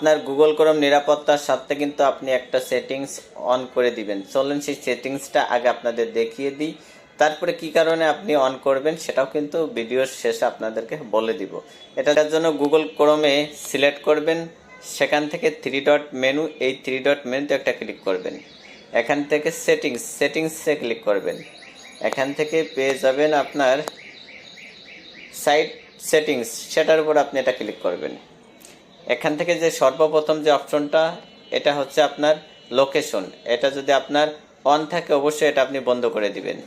আপনার Google Chrome নিরাপত্তার সাথে কিন্তু আপনি একটা সেটিংস অন করে দিবেন। চলুন সেই সেটিংসটা আগে আপনাদের দেখিয়ে দিই। তারপরে কি কারণে আপনি অন করবেন সেটাও কিন্তু ভিডিওর শেষে আপনাদেরকে বলে দিব। এটার জন্য গুগল ক্রোমে সিলেক্ট করবেন। সেখান থেকে থ্রি ডট মেনু এই থ্রি ডট মেনুতে একটা ক্লিক করবেন। এখান থেকে সেটিংস সেটিংসে ক্লিক করবেন। এখান থেকে পেয়ে যাবেন আপনার সাইট সেটিংস সেটার উপর আপনি এটা ক্লিক করবেন। এখান থেকে যে সর্বপ্রথম যে অপশনটা, এটা হচ্ছে আপনার লোকেশন এটা যদি আপনার অন থাকে, অবশ্যই এটা আপনি বন্ধ করে দিবেন।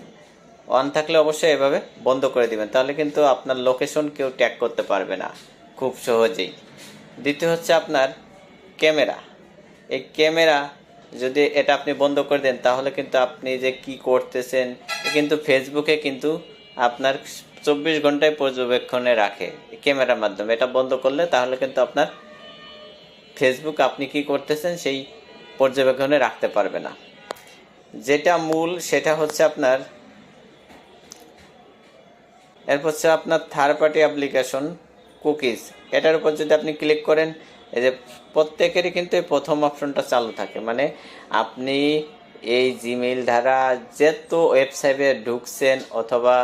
অন থাকলে অবশ্যই এভাবে বন্ধ করে দিবেন। তাহলে কিন্তু আপনার লোকেশন কেউ ট্যাগ করতে পারবে না, খুব সহজেই। দ্বিতীয় হচ্ছে আপনার ক্যামেরা এই ক্যামেরা যদি এটা আপনি বন্ধ করে দেন, তাহলে কিন্তু আপনি যে কি করতেছেন কিন্তু ফেসবুকে কিন্তু আপনার চব্বিশ ঘন্টায় পর্যবেক্ষণে রাখে ক্যামেরার মাধ্যমে। এটা বন্ধ করলে তাহলে কিন্তু আপনার ফেসবুক আপনি কি করতেছেন, সেই পর্যবেক্ষণে রাখতে পারবে না। যেটা মূল, সেটা হচ্ছে আপনার, এরপর হচ্ছে আপনার থার্ড পার্টি অ্যাপ্লিকেশন কুকিজ এটার উপর যদি আপনি ক্লিক করেন, এই যে প্রত্যেকেরই কিন্তু এই প্রথম অপশনটা চালু থাকে। মানে আপনি এই জিমেইল দ্বারা যেত ওয়েবসাইটে ঢুকছেন অথবা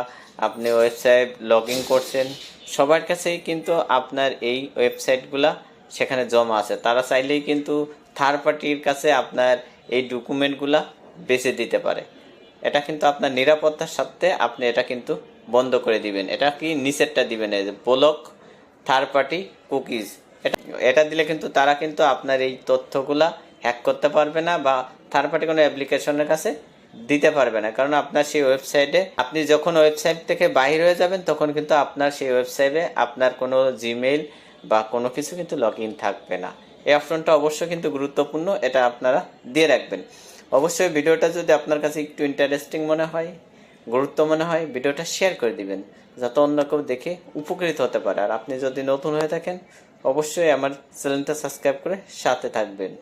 আপনি ওয়েবসাইট লগ ইন করছেন, সবার কাছেই কিন্তু আপনার এই ওয়েবসাইটগুলা সেখানে জমা আছে। তারা চাইলেই কিন্তু থার্ড পার্টির কাছে আপনার এই ডকুমেন্টগুলা বেচে দিতে পারে। এটা কিন্তু আপনার নিরাপত্তার সাথে আপনি এটা কিন্তু বন্ধ করে দিবেন। এটা কি নিচেরটা দিবেন? এই যে ব্লক থার্ড পার্টি কুকিজ এটা দিলে কিন্তু তারা কিন্তু আপনার এই তথ্যগুলা হ্যাক করতে পারবে না বা থার্ড পার্টি কোনো অ্যাপ্লিকেশনের কাছে দিতে পারবে না। কারণ আপনার সেই ওয়েবসাইটে আপনি যখন ওয়েবসাইট থেকে বাহির হয়ে যাবেন, তখন কিন্তু আপনার সেই ওয়েবসাইটে আপনার কোনো জিমেইল বা কোনো কিছু কিন্তু লগ ইন থাকবে না। এই অপশনটা অবশ্যই কিন্তু গুরুত্বপূর্ণ, এটা আপনারা দিয়ে রাখবেন। অবশ্যই ভিডিওটা যদি আপনার কাছে একটু ইন্টারেস্টিং মনে হয়, গুরুত্ব মনে হয়, ভিডিওটা শেয়ার করে দিবেন, যাতে অন্য কেউ দেখে উপকৃত হতে পারে। আর আপনি যদি নতুন হয়ে থাকেন, অবশ্যই আমার চ্যানেলটা সাবস্ক্রাইব করে সাথে থাকবেন।